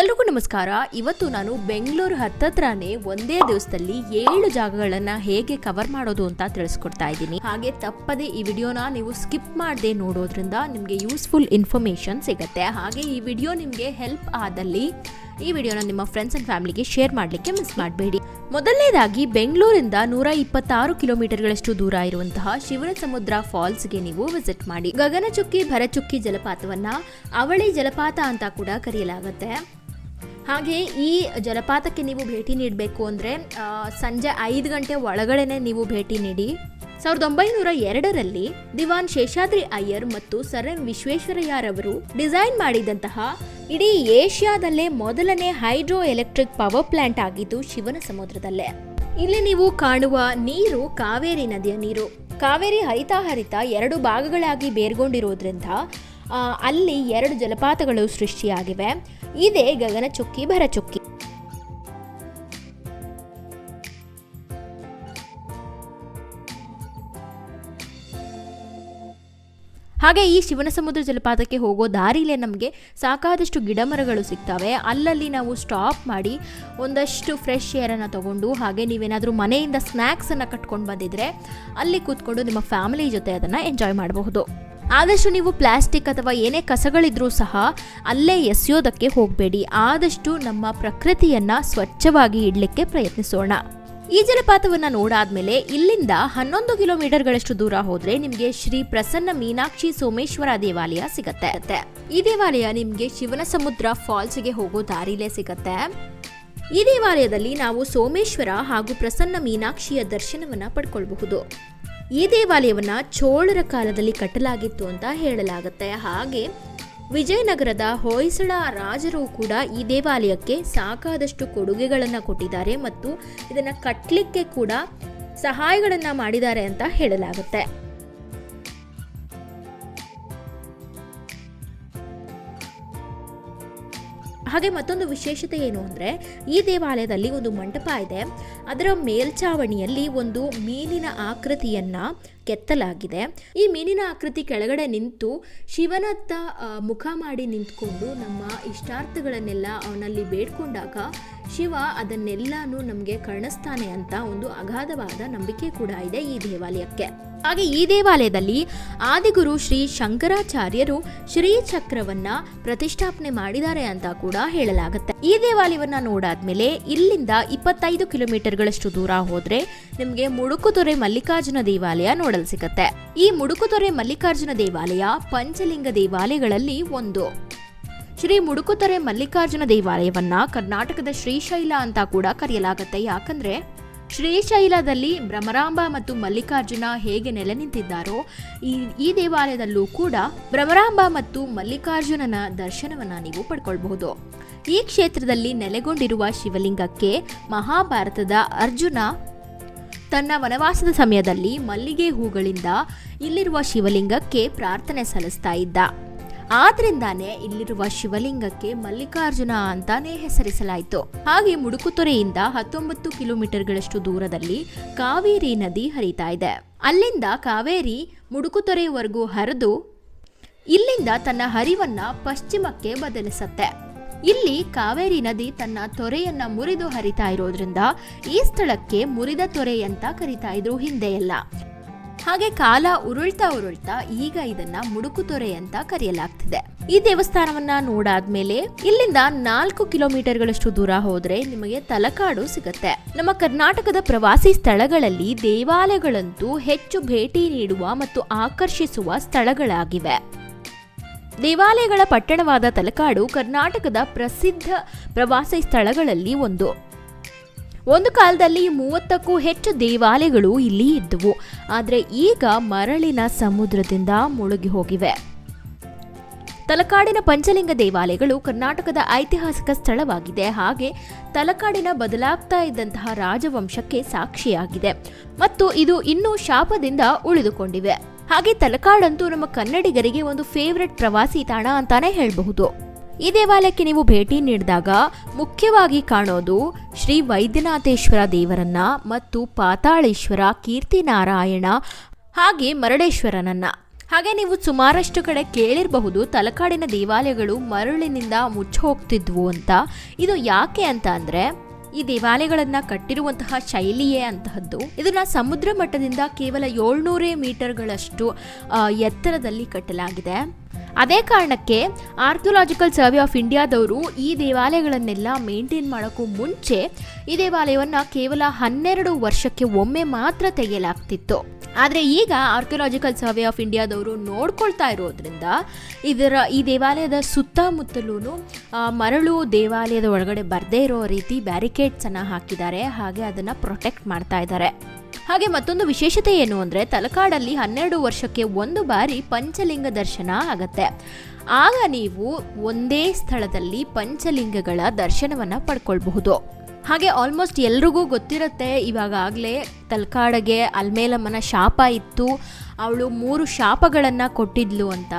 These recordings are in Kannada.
ಎಲ್ರಿಗೂ ನಮಸ್ಕಾರ. ಇವತ್ತು ನಾನು ಬೆಂಗಳೂರು ಹತ್ತತ್ರನೇ ಒಂದೇ ದಿವಸದಲ್ಲಿ ಏಳು ಜಾಗಗಳನ್ನ ಹೇಗೆ ಕವರ್ ಮಾಡೋದು ಅಂತ ತಿಳಿಸ್ಕೊಡ್ತಾ ಇದ್ದೀನಿ. ಹಾಗೆ ತಪ್ಪದೆ ಈ ವಿಡಿಯೋನ ನೀವು ಸ್ಕಿಪ್ ಮಾಡದೆ ನೋಡೋದ್ರಿಂದ ನಿಮಗೆ ಯೂಸ್ಫುಲ್ ಇನ್ಫಾರ್ಮೇಶನ್ ಸಿಗುತ್ತೆ. ಹಾಗೆ ಈ ವಿಡಿಯೋ ನಿಮಗೆ ಹೆಲ್ಪ್ ಆದಲ್ಲಿ ಈ ವಿಡಿಯೋನ ನಿಮ್ಮ ಫ್ರೆಂಡ್ಸ್ ಅಂಡ್ ಫ್ಯಾಮಿಲಿಗೆ ಶೇರ್ ಮಾಡಲಿಕ್ಕೆ ಮಿಸ್ ಮಾಡಬೇಡಿ. ಮೊದಲನೇದಾಗಿ ಬೆಂಗಳೂರಿಂದ ನೂರ ಇಪ್ಪತ್ತಾರು ಕಿಲೋಮೀಟರ್ಗಳಷ್ಟು ದೂರ ಇರುವಂತಹ ಶಿವನ ಸಮುದ್ರ ಫಾಲ್ಸ್ಗೆ ನೀವು ವಿಸಿಟ್ ಮಾಡಿ. ಗಗನಚುಕ್ಕಿ, ಭರಚುಕ್ಕಿ ಜಲಪಾತವನ್ನ ಅವಳಿ ಜಲಪಾತ ಅಂತ ಕೂಡ ಕರೆಯಲಾಗುತ್ತೆ. ಹಾಗೆ ಈ ಜಲಪಾತಕ್ಕೆ ನೀವು ಭೇಟಿ ನೀಡಬೇಕು ಅಂದರೆ ಸಂಜೆ ಐದು ಗಂಟೆ ಒಳಗಡೆನೆ ನೀವು ಭೇಟಿ ನೀಡಿ. ಸಾವಿರದ ಒಂಬೈನೂರ ಎರಡರಲ್ಲಿ ದಿವಾನ್ ಶೇಷಾದ್ರಿ ಅಯ್ಯರ್ ಮತ್ತು ಸರ್ ಎಂ ವಿಶ್ವೇಶ್ವರಯ್ಯರವರು ಡಿಸೈನ್ ಮಾಡಿದಂತಹ ಇಡೀ ಏಷ್ಯಾದಲ್ಲೇ ಮೊದಲನೇ ಹೈಡ್ರೋ ಎಲೆಕ್ಟ್ರಿಕ್ ಪವರ್ ಪ್ಲಾಂಟ್ ಆಗಿದ್ದು ಶಿವನ ಸಮುದ್ರದಲ್ಲೇ. ಇಲ್ಲಿ ನೀವು ಕಾಣುವ ನೀರು ಕಾವೇರಿ ನದಿಯ ನೀರು. ಕಾವೇರಿ ಹರಿತಾ ಹರಿತಾ ಎರಡು ಭಾಗಗಳಾಗಿ ಬೇರ್ಗೊಂಡಿರೋದ್ರಿಂದ ಅಲ್ಲಿ ಎರಡು ಜಲಪಾತಗಳು ಸೃಷ್ಟಿಯಾಗಿವೆ. ಇದೇ ಗಗನಚುಕ್ಕಿ, ಭರಚುಕ್ಕಿ. ಹಾಗೆ ಈ ಶಿವನ ಸಮುದ್ರ ಜಲಪಾತಕ್ಕೆ ಹೋಗೋ ದಾರಿಲೇ ನಮಗೆ ಸಾಕಾದಷ್ಟು ಗಿಡಮರಗಳು ಸಿಗ್ತವೆ. ಅಲ್ಲಲ್ಲಿ ನಾವು ಸ್ಟಾಪ್ ಮಾಡಿ ಒಂದಷ್ಟು ಫ್ರೆಶ್ ಏರನ್ನು ತಗೊಂಡು ಹಾಗೆ ನೀವೇನಾದರೂ ಮನೆಯಿಂದ ಸ್ನ್ಯಾಕ್ಸನ್ನು ಕಟ್ಕೊಂಡು ಬಂದಿದ್ರೆ ಅಲ್ಲಿ ಕೂತ್ಕೊಂಡು ನಿಮ್ಮ ಫ್ಯಾಮಿಲಿ ಜೊತೆ ಅದನ್ನು ಎಂಜಾಯ್ ಮಾಡಬಹುದು. ಆದಷ್ಟು ನೀವು ಪ್ಲಾಸ್ಟಿಕ್ ಅಥವಾ ಏನೇ ಕಸಗಳಿದ್ರೂ ಸಹ ಅಲ್ಲೇ ಎಸೆಯೋದಕ್ಕೆ ಹೋಗಬೇಡಿ. ಆದಷ್ಟು ನಮ್ಮ ಪ್ರಕೃತಿಯನ್ನು ಸ್ವಚ್ಛವಾಗಿ ಇಡಲಿಕ್ಕೆ ಪ್ರಯತ್ನಿಸೋಣ. ಈ ಜಲಪಾತವನ್ನ ನೋಡಾದ್ಮೇಲೆ ಇಲ್ಲಿಂದ ಹನ್ನೊಂದು ಕಿಲೋಮೀಟರ್ಗಳಷ್ಟು ದೂರ ಹೋದ್ರೆ ನಿಮಗೆ ಶ್ರೀ ಪ್ರಸನ್ನ ಮೀನಾಕ್ಷಿ ಸೋಮೇಶ್ವರ ದೇವಾಲಯ ಸಿಗತ್ತೆ. ಈ ದೇವಾಲಯ ನಿಮಗೆ ಶಿವನ ಸಮುದ್ರ ಫಾಲ್ಸ್ಗೆ ಹೋಗೋ ದಾರಿಲೇ ಸಿಗತ್ತೆ. ಈ ದೇವಾಲಯದಲ್ಲಿ ನಾವು ಸೋಮೇಶ್ವರ ಹಾಗೂ ಪ್ರಸನ್ನ ಮೀನಾಕ್ಷಿಯ ದರ್ಶನವನ್ನ ಪಡ್ಕೊಳ್ಬಹುದು. ಈ ದೇವಾಲಯವನ್ನ ಚೋಳರ ಕಾಲದಲ್ಲಿ ಕಟ್ಟಲಾಗಿತ್ತು ಅಂತ ಹೇಳಲಾಗುತ್ತೆ. ಹಾಗೆ ವಿಜಯನಗರದ ಹೊಯ್ಸಳ ರಾಜರು ಕೂಡ ಈ ದೇವಾಲಯಕ್ಕೆ ಸಾಕಾದಷ್ಟು ಕೊಡುಗೆಗಳನ್ನು ಕೊಟ್ಟಿದ್ದಾರೆ ಮತ್ತು ಇದನ್ನು ಕಟ್ಟಲಿಕ್ಕೆ ಕೂಡ ಸಹಾಯಗಳನ್ನು ಮಾಡಿದ್ದಾರೆ ಅಂತ ಹೇಳಲಾಗುತ್ತೆ. ಹಾಗೆ ಮತ್ತೊಂದು ವಿಶೇಷತೆ ಏನು ಅಂದರೆ, ಈ ದೇವಾಲಯದಲ್ಲಿ ಒಂದು ಮಂಟಪ ಇದೆ. ಅದರ ಮೇಲ್ಛಾವಣಿಯಲ್ಲಿ ಒಂದು ಮೀನಿನ ಆಕೃತಿಯನ್ನ ಕೆತ್ತಲಾಗಿದೆ. ಈ ಮೀನಿನ ಆಕೃತಿ ಕೆಳಗಡೆ ನಿಂತು ಶಿವನತ್ತ ಮುಖ ಮಾಡಿ ನಿಂತ್ಕೊಂಡು ನಮ್ಮ ಇಷ್ಟಾರ್ಥಗಳನ್ನೆಲ್ಲ ಅವನಲ್ಲಿ ಬೇಡ್ಕೊಂಡಾಗ ಶಿವ ಅದನ್ನೆಲ್ಲಾನು ನಮಗೆ ಕರ್ಣಿಸ್ತಾನೆ ಅಂತ ಒಂದು ಅಗಾಧವಾದ ನಂಬಿಕೆ ಕೂಡ ಇದೆ ಈ ದೇವಾಲಯಕ್ಕೆ. ಹಾಗೆ ಈ ದೇವಾಲಯದಲ್ಲಿ ಆದಿಗುರು ಶ್ರೀ ಶಂಕರಾಚಾರ್ಯರು ಶ್ರೀ ಚಕ್ರವನ್ನ ಪ್ರತಿಷ್ಠಾಪನೆ ಮಾಡಿದ್ದಾರೆ ಅಂತ ಕೂಡ ಹೇಳಲಾಗುತ್ತೆ. ಈ ದೇವಾಲಯವನ್ನ ನೋಡಾದ್ಮೇಲೆ ಇಲ್ಲಿಂದ ಇಪ್ಪತ್ತೈದು ಕಿಲೋಮೀಟರ್ಗಳಷ್ಟು ದೂರ ಹೋದ್ರೆ ನಿಮಗೆ ಮುಡುಕುತೊರೆ ಮಲ್ಲಿಕಾರ್ಜುನ ದೇವಾಲಯ ನೋಡಲು ಸಿಗುತ್ತೆ. ಈ ಮುಡುಕುತೊರೆ ಮಲ್ಲಿಕಾರ್ಜುನ ದೇವಾಲಯ ಪಂಚಲಿಂಗ ದೇವಾಲಯಗಳಲ್ಲಿ ಒಂದು. ಶ್ರೀ ಮುಡುಕುತೊರೆ ಮಲ್ಲಿಕಾರ್ಜುನ ದೇವಾಲಯವನ್ನ ಕರ್ನಾಟಕದ ಶ್ರೀಶೈಲ ಅಂತ ಕೂಡ ಕರೆಯಲಾಗುತ್ತೆ. ಯಾಕಂದ್ರೆ ಶ್ರೀಶೈಲದಲ್ಲಿ ಭ್ರಮರಾಂಬ ಮತ್ತು ಮಲ್ಲಿಕಾರ್ಜುನ ಹೇಗೆ ನೆಲೆ ನಿಂತಿದ್ದಾರೋ ಈ ಈ ದೇವಾಲಯದಲ್ಲೂ ಕೂಡ ಭ್ರಮರಾಂಬ ಮತ್ತು ಮಲ್ಲಿಕಾರ್ಜುನನ ದರ್ಶನವನ್ನ ನೀವು ಪಡ್ಕೊಳ್ಬಹುದು. ಈ ಕ್ಷೇತ್ರದಲ್ಲಿ ನೆಲೆಗೊಂಡಿರುವ ಶಿವಲಿಂಗಕ್ಕೆ ಮಹಾಭಾರತದ ಅರ್ಜುನ ತನ್ನ ವನವಾಸದ ಸಮಯದಲ್ಲಿ ಮಲ್ಲಿಗೆ ಹೂಗಳಿಂದ ಇಲ್ಲಿರುವ ಶಿವಲಿಂಗಕ್ಕೆ ಪ್ರಾರ್ಥನೆ ಸಲ್ಲಿಸ್ತಾ ಇದ್ದ. ಆದ್ರಿಂದಾನೇ ಇಲ್ಲಿರುವ ಶಿವಲಿಂಗಕ್ಕೆ ಮಲ್ಲಿಕಾರ್ಜುನ ಅಂತಾನೆ ಹೆಸರಿಸಲಾಯಿತು. ಹಾಗೆ ಮುಡುಕುತೊರೆಯಿಂದ ಹತ್ತೊಂಬತ್ತು ಕಿಲೋಮೀಟರ್ಗಳಷ್ಟು ದೂರದಲ್ಲಿ ಕಾವೇರಿ ನದಿ ಹರಿತಾ ಇದೆ. ಅಲ್ಲಿಂದ ಕಾವೇರಿ ಮುಡುಕುತೊರೆವರೆಗೂ ಹರಿದು ಇಲ್ಲಿಂದ ತನ್ನ ಹರಿವನ್ನ ಪಶ್ಚಿಮಕ್ಕೆ ಬದಲಿಸತ್ತೆ. ಇಲ್ಲಿ ಕಾವೇರಿ ನದಿ ತನ್ನ ತೊರೆಯನ್ನ ಮುರಿದು ಹರಿತಾ ಇರೋದ್ರಿಂದ ಈ ಸ್ಥಳಕ್ಕೆ ಮುರಿದ ತೊರೆ ಅಂತ ಕರಿತಾ ಇದ್ರು ಹಿಂದೆ ಎಲ್ಲ ಹಾಗೆ ಕಾಲ ಉರುಳ್ತಾ ಉರುಳ್ತಾ ಈಗ ಇದನ್ನ ಮುಡುಕುತೊರೆ ಅಂತ ಕರೆಯಲಾಗ್ತಿದೆ. ಈ ದೇವಸ್ಥಾನವನ್ನ ನೋಡಾದ್ಮೇಲೆ ಇಲ್ಲಿಂದ ನಾಲ್ಕು ಕಿಲೋಮೀಟರ್ಗಳಷ್ಟು ದೂರ ಹೋದ್ರೆ ನಿಮಗೆ ತಲಕಾಡು ಸಿಗತ್ತೆ. ನಮ್ಮ ಕರ್ನಾಟಕದ ಪ್ರವಾಸಿ ಸ್ಥಳಗಳಲ್ಲಿ ದೇವಾಲಯಗಳಂತೂ ಹೆಚ್ಚು ಭೇಟಿ ನೀಡುವ ಮತ್ತು ಆಕರ್ಷಿಸುವ ಸ್ಥಳಗಳಾಗಿವೆ. ದೇವಾಲಯಗಳ ಪಟ್ಟಣವಾದ ತಲಕಾಡು ಕರ್ನಾಟಕದ ಪ್ರಸಿದ್ಧ ಪ್ರವಾಸಿ ಸ್ಥಳಗಳಲ್ಲಿ ಒಂದು. ಒಂದು ಕಾಲದಲ್ಲಿ ಮೂವತ್ತಕ್ಕೂ ಹೆಚ್ಚು ದೇವಾಲಯಗಳು ಇಲ್ಲಿ ಇದ್ದವು. ಆದರೆ ಈಗ ಮರಳಿನ ಸಮುದ್ರದಿಂದ ಮುಳುಗಿ ಹೋಗಿವೆ. ತಲಕಾಡಿನ ಪಂಚಲಿಂಗ ದೇವಾಲಯಗಳು ಕರ್ನಾಟಕದ ಐತಿಹಾಸಿಕ ಸ್ಥಳವಾಗಿದೆ. ಹಾಗೆ ತಲಕಾಡಿನ ಬದಲಾಗ್ತಾ ಇದ್ದಂತಹ ರಾಜವಂಶಕ್ಕೆ ಸಾಕ್ಷಿಯಾಗಿದೆ. ಮತ್ತು ಇದು ಇನ್ನೂ ಶಾಪದಿಂದ ಉಳಿದುಕೊಂಡಿವೆ. ಹಾಗೆ ತಲಕಾಡಂತೂ ನಮ್ಮ ಕನ್ನಡಿಗರಿಗೆ ಒಂದು ಫೇವ್ರೆಟ್ ಪ್ರವಾಸಿ ತಾಣ ಅಂತಾನೆ ಹೇಳಬಹುದು. ಈ ದೇವಾಲಯಕ್ಕೆ ನೀವು ಭೇಟಿ ನೀಡಿದಾಗ ಮುಖ್ಯವಾಗಿ ಕಾಣೋದು ಶ್ರೀ ವೈದ್ಯನಾಥೇಶ್ವರ ದೇವರನ್ನ ಮತ್ತು ಪಾತಾಳೇಶ್ವರ ಕೀರ್ತಿ ನಾರಾಯಣ ಹಾಗೆ ಮರಡೇಶ್ವರನನ್ನ ಹಾಗೆ ನೀವು ಸುಮಾರಷ್ಟು ಕಡೆ ಕೇಳಿರಬಹುದು ತಲಕಾಡಿನ ದೇವಾಲಯಗಳು ಮರಳಿನಿಂದ ಮುಚ್ಚಿ ಹೋಗ್ತಿದ್ವು ಅಂತ. ಇದು ಯಾಕೆ ಅಂತ ಅಂದರೆ ಈ ದೇವಾಲಯಗಳನ್ನು ಕಟ್ಟಿರುವಂತಹ ಶೈಲಿಯೇ ಅಂತಹದ್ದು. ಇದನ್ನ ಸಮುದ್ರ ಮಟ್ಟದಿಂದ ಕೇವಲ ಏಳ್ನೂರೇ ಮೀಟರ್ಗಳಷ್ಟು ಎತ್ತರದಲ್ಲಿ ಕಟ್ಟಲಾಗಿದೆ. ಅದೇ ಕಾರಣಕ್ಕೆ ಆರ್ಕಿಯೋಲಾಜಿಕಲ್ ಸರ್ವೆ ಆಫ್ ಇಂಡಿಯಾದವರು ಈ ದೇವಾಲಯಗಳನ್ನೆಲ್ಲ ಮೇಂಟೈನ್ ಮಾಡೋಕ್ಕೂ ಮುಂಚೆ ಈ ದೇವಾಲಯವನ್ನು ಕೇವಲ ಹನ್ನೆರಡು ವರ್ಷಕ್ಕೆ ಒಮ್ಮೆ ಮಾತ್ರ ತೆಗೆಯಲಾಗ್ತಿತ್ತು. ಆದರೆ ಈಗ ಆರ್ಕಿಯೋಲಾಜಿಕಲ್ ಸರ್ವೆ ಆಫ್ ಇಂಡಿಯಾದವರು ನೋಡ್ಕೊಳ್ತಾ ಇರೋದ್ರಿಂದ ಇದರ ಈ ದೇವಾಲಯದ ಸುತ್ತಮುತ್ತಲೂ ಮರಳು ದೇವಾಲಯದ ಒಳಗಡೆ ಬರದೇ ಇರೋ ರೀತಿ ಬ್ಯಾರಿಕೇಡ್ಸನ್ನು ಹಾಕಿದ್ದಾರೆ. ಹಾಗೆ ಅದನ್ನು ಪ್ರೊಟೆಕ್ಟ್ ಮಾಡ್ತಾ ಇದ್ದಾರೆ. ಹಾಗೆ ಮತ್ತೊಂದು ವಿಶೇಷತೆ ಏನು ಅಂದರೆ ತಲಕಾಡಲ್ಲಿ ಹನ್ನೆರಡು ವರ್ಷಕ್ಕೆ ಒಂದು ಬಾರಿ ಪಂಚಲಿಂಗ ದರ್ಶನ ಆಗತ್ತೆ. ಆಗ ನೀವು ಒಂದೇ ಸ್ಥಳದಲ್ಲಿ ಪಂಚಲಿಂಗಗಳ ದರ್ಶನವನ್ನು ಪಡ್ಕೊಳ್ಬಹುದು. ಹಾಗೆ ಆಲ್ಮೋಸ್ಟ್ ಎಲ್ರಿಗೂ ಗೊತ್ತಿರುತ್ತೆ ಇವಾಗಾಗಲೇ ತಲಕಾಡಗೆ ಅಲ್ಮೇಲಮ್ಮನ ಶಾಪ ಇತ್ತು. ಅವಳು ಮೂರು ಶಾಪಗಳನ್ನು ಕೊಟ್ಟಿದ್ಲು ಅಂತ.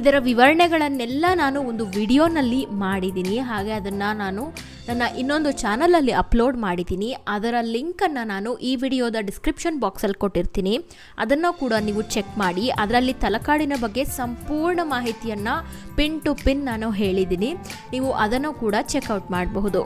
ಇದರ ವಿವರಣೆಗಳನ್ನೆಲ್ಲ ನಾನು ಒಂದು ವಿಡಿಯೋನಲ್ಲಿ ಮಾಡಿದ್ದೀನಿ. ಹಾಗೆ ಅದನ್ನು ನಾನು ನನ್ನ ಇನ್ನೊಂದು ಚಾನಲಲ್ಲಿ ಅಪ್ಲೋಡ್ ಮಾಡಿದ್ದೀನಿ. ಅದರ ಲಿಂಕನ್ನು ನಾನು ಈ ವಿಡಿಯೋದ ಡಿಸ್ಕ್ರಿಪ್ಷನ್ ಬಾಕ್ಸಲ್ಲಿ ಕೊಟ್ಟಿರ್ತೀನಿ. ಅದನ್ನು ಕೂಡ ನೀವು ಚೆಕ್ ಮಾಡಿ. ಅದರಲ್ಲಿ ತಲಕಾಡಿನ ಬಗ್ಗೆ ಸಂಪೂರ್ಣ ಮಾಹಿತಿಯನ್ನು ಪಿನ್ ಟು ಪಿನ್ ನಾನು ಹೇಳಿದ್ದೀನಿ. ನೀವು ಅದನ್ನು ಕೂಡ ಚೆಕ್ಔಟ್ ಮಾಡಬಹುದು.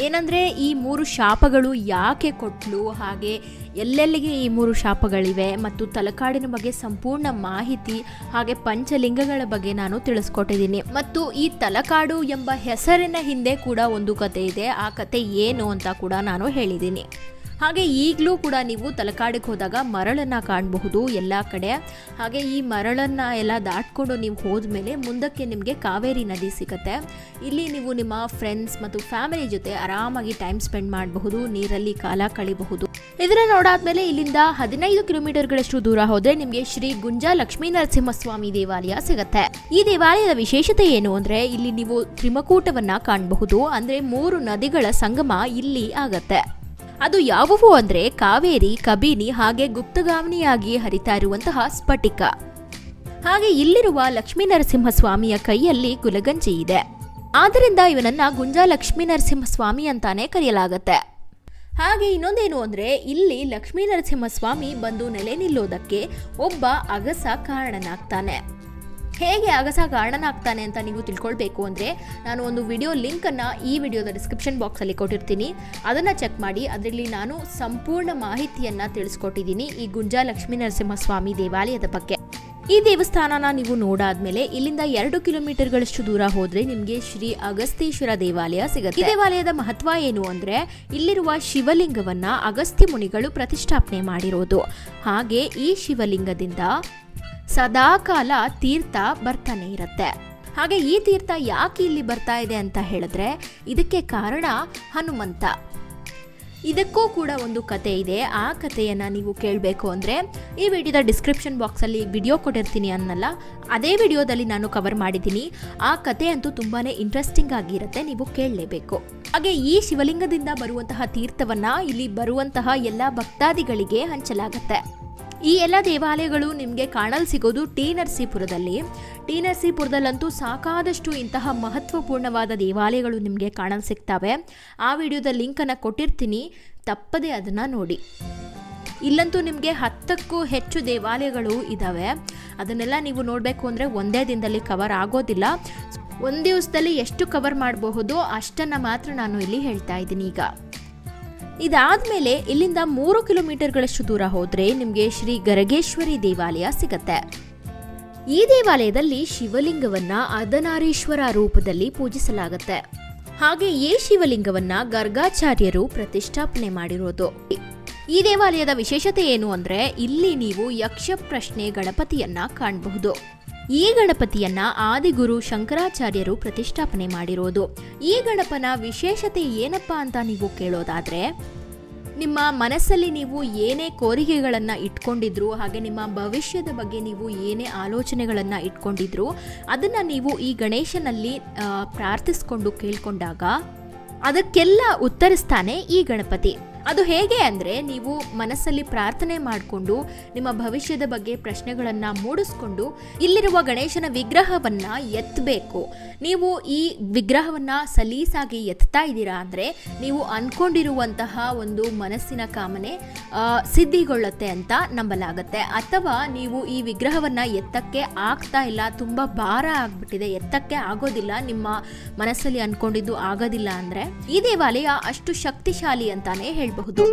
ಏನಂದರೆ ಈ ಮೂರು ಶಾಪಗಳು ಯಾಕೆ ಕೊಟ್ಲು? ಹಾಗೆ ಎಲ್ಲೆಲ್ಲಿಗೆ ಈ ಮೂರು ಶಾಪಗಳಿವೆ? ಮತ್ತು ತಲಕಾಡಿನ ಬಗ್ಗೆ ಸಂಪೂರ್ಣ ಮಾಹಿತಿ, ಹಾಗೆ ಪಂಚಲಿಂಗಗಳ ಬಗ್ಗೆ ನಾನು ತಿಳಿಸ್ಕೊಟ್ಟಿದ್ದೀನಿ. ಮತ್ತು ಈ ತಲಕಾಡು ಎಂಬ ಹೆಸರಿನ ಹಿಂದೆ ಕೂಡ ಒಂದು ಕತೆ ಇದೆ. ಆ ಕತೆ ಏನು ಅಂತ ಕೂಡ ನಾನು ಹೇಳಿದ್ದೀನಿ. ಹಾಗೆ ಈಗಲೂ ಕೂಡ ನೀವು ತಲಕಾಡಿಗೆ ಹೋದಾಗ ಮರಳನ್ನು ಕಾಣಬಹುದು ಎಲ್ಲ ಕಡೆ. ಹಾಗೆ ಈ ಮರಳನ್ನು ಎಲ್ಲ ದಾಟ್ಕೊಂಡು ನೀವು ಹೋದ್ಮೇಲೆ ಮುಂದಕ್ಕೆ ನಿಮಗೆ ಕಾವೇರಿ ನದಿ ಸಿಗುತ್ತೆ. ಇಲ್ಲಿ ನೀವು ನಿಮ್ಮ ಫ್ರೆಂಡ್ಸ್ ಮತ್ತು ಫ್ಯಾಮಿಲಿ ಜೊತೆ ಆರಾಮಾಗಿ ಟೈಮ್ ಸ್ಪೆಂಡ್ ಮಾಡಬಹುದು, ನೀರಲ್ಲಿ ಕಾಲ ಕಳಿಬಹುದು. ಇದನ್ನ ನೋಡಾದ್ಮೇಲೆ ಇಲ್ಲಿಂದ ಹದಿನೈದು ಕಿಲೋಮೀಟರ್ಗಳಷ್ಟು ದೂರ ಹೋದ್ರೆ ನಿಮಗೆ ಶ್ರೀ ಗುಂಜಾ ಲಕ್ಷ್ಮೀ ನರಸಿಂಹಸ್ವಾಮಿ ದೇವಾಲಯ ಸಿಗುತ್ತೆ. ಈ ದೇವಾಲಯದ ವಿಶೇಷತೆ ಏನು ಅಂದ್ರೆ ಇಲ್ಲಿ ನೀವು ತ್ರಿಮಕೂಟವನ್ನ ಕಾಣಬಹುದು, ಅಂದ್ರೆ ಮೂರು ನದಿಗಳ ಸಂಗಮ ಇಲ್ಲಿ ಆಗತ್ತೆ. ಅದು ಯಾವುವು ಅಂದ್ರೆ ಕಾವೇರಿ, ಕಬಿನಿ ಹಾಗೆ ಗುಪ್ತಗಾಮಿನಿಯಾಗಿ ಹರಿತಾ ಇರುವಂತಹ ಸ್ಫಟಿಕ. ಹಾಗೆ ಇಲ್ಲಿರುವ ಲಕ್ಷ್ಮೀ ನರಸಿಂಹ ಸ್ವಾಮಿಯ ಕೈಯಲ್ಲಿ ಗುಲಗಂಜಿ ಇದೆ. ಆದ್ದರಿಂದ ಇವನನ್ನ ಗುಂಜಾ ಲಕ್ಷ್ಮೀ ನರಸಿಂಹ ಸ್ವಾಮಿ ಅಂತಾನೆ ಕರೆಯಲಾಗತ್ತೆ. ಹಾಗೆ ಇನ್ನೊಂದೇನು ಅಂದ್ರೆ ಇಲ್ಲಿ ಲಕ್ಷ್ಮೀ ನರಸಿಂಹ ಸ್ವಾಮಿ ಬಂದು ನೆಲೆ ನಿಲ್ಲೋದಕ್ಕೆ ಒಬ್ಬ ಅಗಸ ಕಾರಣನಾಗ್ತಾನೆ. ಹೇಗೆ ಅಗಸ ಕಾರಣನಾಗ್ತಾನೆ ಅಂತ ನೀವು ತಿಳ್ಕೊಳ್ಬೇಕು ಅಂದರೆ ನಾನು ಒಂದು ವಿಡಿಯೋ ಲಿಂಕನ್ನು ಈ ವಿಡಿಯೋದ ಡಿಸ್ಕ್ರಿಪ್ಷನ್ ಬಾಕ್ಸಲ್ಲಿ ಕೊಟ್ಟಿರ್ತೀನಿ. ಅದನ್ನು ಚೆಕ್ ಮಾಡಿ, ಅದರಲ್ಲಿ ನಾನು ಸಂಪೂರ್ಣ ಮಾಹಿತಿಯನ್ನು ತಿಳಿಸ್ಕೊಟ್ಟಿದ್ದೀನಿ ಈ ಗುಂಜಾ ಲಕ್ಷ್ಮೀ ನರಸಿಂಹಸ್ವಾಮಿ ದೇವಾಲಯದ ಬಗ್ಗೆ. ಈ ದೇವಸ್ಥಾನನ ನೀವು ನೋಡಾದ್ಮೇಲೆ ಇಲ್ಲಿಂದ ಎರಡು ಕಿಲೋಮೀಟರ್ಗಳಷ್ಟು ದೂರ ಹೋದ್ರೆ ನಿಮಗೆ ಶ್ರೀ ಅಗಸ್ತೀಶ್ವರ ದೇವಾಲಯ ಸಿಗುತ್ತೆ. ಈ ದೇವಾಲಯದ ಮಹತ್ವ ಏನು ಅಂದ್ರೆ ಇಲ್ಲಿರುವ ಶಿವಲಿಂಗವನ್ನ ಅಗಸ್ತ್ಯ ಮುನಿಗಳು ಪ್ರತಿಷ್ಠಾಪನೆ ಮಾಡಿರೋದು. ಹಾಗೆ ಈ ಶಿವಲಿಂಗದಿಂದ ಸದಾಕಾಲ ತೀರ್ಥ ಬರ್ತಾನೆ ಇರುತ್ತೆ. ಹಾಗೆ ಈ ತೀರ್ಥ ಯಾಕೆ ಇಲ್ಲಿ ಬರ್ತಾ ಇದೆ ಅಂತ ಹೇಳಿದ್ರೆ ಇದಕ್ಕೆ ಕಾರಣ ಹನುಮಂತ. ಇದಕ್ಕೂ ಕೂಡ ಒಂದು ಕತೆ ಇದೆ. ಆ ಕಥೆಯನ್ನ ನೀವು ಕೇಳಬೇಕು ಅಂದರೆ ಈ ವಿಡಿಯೋದ ಡಿಸ್ಕ್ರಿಪ್ಷನ್ ಬಾಕ್ಸಲ್ಲಿ ವಿಡಿಯೋ ಕೊಟ್ಟಿರ್ತೀನಿ ಅನ್ನಲ್ಲ. ಅದೇ ವಿಡಿಯೋದಲ್ಲಿ ನಾನು ಕವರ್ ಮಾಡಿದ್ದೀನಿ. ಆ ಕತೆ ಅಂತೂ ತುಂಬಾ ಇಂಟ್ರೆಸ್ಟಿಂಗ್ ಆಗಿರುತ್ತೆ, ನೀವು ಕೇಳಲೇಬೇಕು. ಹಾಗೆ ಈ ಶಿವಲಿಂಗದಿಂದ ಬರುವಂತಹ ತೀರ್ಥವನ್ನ ಇಲ್ಲಿ ಬರುವಂತಹ ಎಲ್ಲ ಭಕ್ತಾದಿಗಳಿಗೆ ಹಂಚಲಾಗುತ್ತೆ. ಈ ಎಲ್ಲ ದೇವಾಲಯಗಳು ನಿಮಗೆ ಕಾಣಲು ಸಿಗೋದು ಟಿ ನರಸೀಪುರದಲ್ಲಿ. ಟಿ ನರಸೀಪುರದಲ್ಲಂತೂ ಸಾಕಾದಷ್ಟು ಇಂತಹ ಮಹತ್ವಪೂರ್ಣವಾದ ದೇವಾಲಯಗಳು ನಿಮಗೆ ಕಾಣಲು ಸಿಗ್ತವೆ. ಆ ವಿಡಿಯೋದ ಲಿಂಕನ್ನು ಕೊಟ್ಟಿರ್ತೀನಿ. ತಪ್ಪದೆ ಅದನ್ನು ನೋಡಿ. ಇಲ್ಲಂತೂ ನಿಮಗೆ ಹತ್ತಕ್ಕೂ ಹೆಚ್ಚು ದೇವಾಲಯಗಳು ಇದ್ದಾವೆ ಅದನ್ನೆಲ್ಲ ನೀವು ನೋಡಬೇಕು ಅಂದರೆ ಒಂದೇ ದಿನದಲ್ಲಿ ಕವರ್ ಆಗೋದಿಲ್ಲ. ಒಂದು ದಿವಸದಲ್ಲಿ ಎಷ್ಟು ಕವರ್ ಮಾಡಬಹುದು ಅಷ್ಟನ್ನು ಮಾತ್ರ ನಾನು ಇಲ್ಲಿ ಹೇಳ್ತಾ ಇದ್ದೀನಿ ಈಗ. ಇದಾದ್ಮೇಲೆ ಇಲ್ಲಿಂದ ಮೂರು ಕಿಲೋಮೀಟರ್ಗಳಷ್ಟು ದೂರ ಹೋದ್ರೆ ನಿಮಗೆ ಶ್ರೀ ಗರಗೇಶ್ವರಿ ದೇವಾಲಯ ಸಿಗತ್ತೆ. ಈ ದೇವಾಲಯದಲ್ಲಿ ಶಿವಲಿಂಗವನ್ನ ಅರ್ಧನಾರೀಶ್ವರ ರೂಪದಲ್ಲಿ ಪೂಜಿಸಲಾಗತ್ತೆ. ಹಾಗೆ ಈ ಶಿವಲಿಂಗವನ್ನ ಗರ್ಗಾಚಾರ್ಯರು ಪ್ರತಿಷ್ಠಾಪನೆ ಮಾಡಿರೋದು. ಈ ದೇವಾಲಯದ ವಿಶೇಷತೆ ಏನು ಅಂದ್ರೆ ಇಲ್ಲಿ ನೀವು ಯಕ್ಷ ಪ್ರಶ್ನೆ ಗಣಪತಿಯನ್ನ ಕಾಣಬಹುದು. ಈ ಗಣಪತಿಯನ್ನ ಆದಿಗುರು ಶಂಕರಾಚಾರ್ಯರು ಪ್ರತಿಷ್ಠಾಪನೆ ಮಾಡಿರೋದು. ಈ ಗಣಪನ ವಿಶೇಷತೆ ಏನಪ್ಪ ಅಂತ ನೀವು ಕೇಳೋದಾದ್ರೆ, ನಿಮ್ಮ ಮನಸ್ಸಲ್ಲಿ ನೀವು ಏನೇ ಕೋರಿಕೆಗಳನ್ನು ಇಟ್ಕೊಂಡಿದ್ರು, ಹಾಗೆ ನಿಮ್ಮ ಭವಿಷ್ಯದ ಬಗ್ಗೆ ನೀವು ಏನೇ ಆಲೋಚನೆಗಳನ್ನು ಇಟ್ಕೊಂಡಿದ್ರು, ಅದನ್ನು ನೀವು ಈ ಗಣೇಶನಲ್ಲಿ ಪ್ರಾರ್ಥಿಸ್ಕೊಂಡು ಕೇಳ್ಕೊಂಡಾಗ ಅದಕ್ಕೆಲ್ಲ ಉತ್ತರಿಸ್ತಾನೆ ಈ ಗಣಪತಿ. ಅದು ಹೇಗೆ ಅಂದರೆ ನೀವು ಮನಸ್ಸಲ್ಲಿ ಪ್ರಾರ್ಥನೆ ಮಾಡಿಕೊಂಡು ನಿಮ್ಮ ಭವಿಷ್ಯದ ಬಗ್ಗೆ ಪ್ರಶ್ನೆಗಳನ್ನು ಮೂಡಿಸ್ಕೊಂಡು ಇಲ್ಲಿರುವ ಗಣೇಶನ ವಿಗ್ರಹವನ್ನು ಎತ್ತಬೇಕು ನೀವು ಈ ವಿಗ್ರಹವನ್ನು ಸಲೀಸಾಗಿ ಎತ್ತಾ ಇದ್ದೀರಾ ಅಂದರೆ ನೀವು ಅನ್ಕೊಂಡಿರುವಂತಹ ಒಂದು ಮನಸ್ಸಿನ ಕಾಮನೆ ಸಿದ್ಧಿಗೊಳ್ಳುತ್ತೆ ಅಂತ ನಂಬಲಾಗುತ್ತೆ. ಅಥವಾ ನೀವು ಈ ವಿಗ್ರಹವನ್ನು ಎತ್ತಕ್ಕೆ ಆಗ್ತಾ ಇಲ್ಲ, ತುಂಬ ಭಾರ ಆಗ್ಬಿಟ್ಟಿದೆ, ಎತ್ತಕ್ಕೆ ಆಗೋದಿಲ್ಲ, ನಿಮ್ಮ ಮನಸ್ಸಲ್ಲಿ ಅನ್ಕೊಂಡಿದ್ದು ಆಗೋದಿಲ್ಲ ಅಂದರೆ ಈ ದೇವಾಲಯ ಅಷ್ಟು ಶಕ್ತಿಶಾಲಿ ಅಂತಾನೆ ಹೇಳಬಹುದು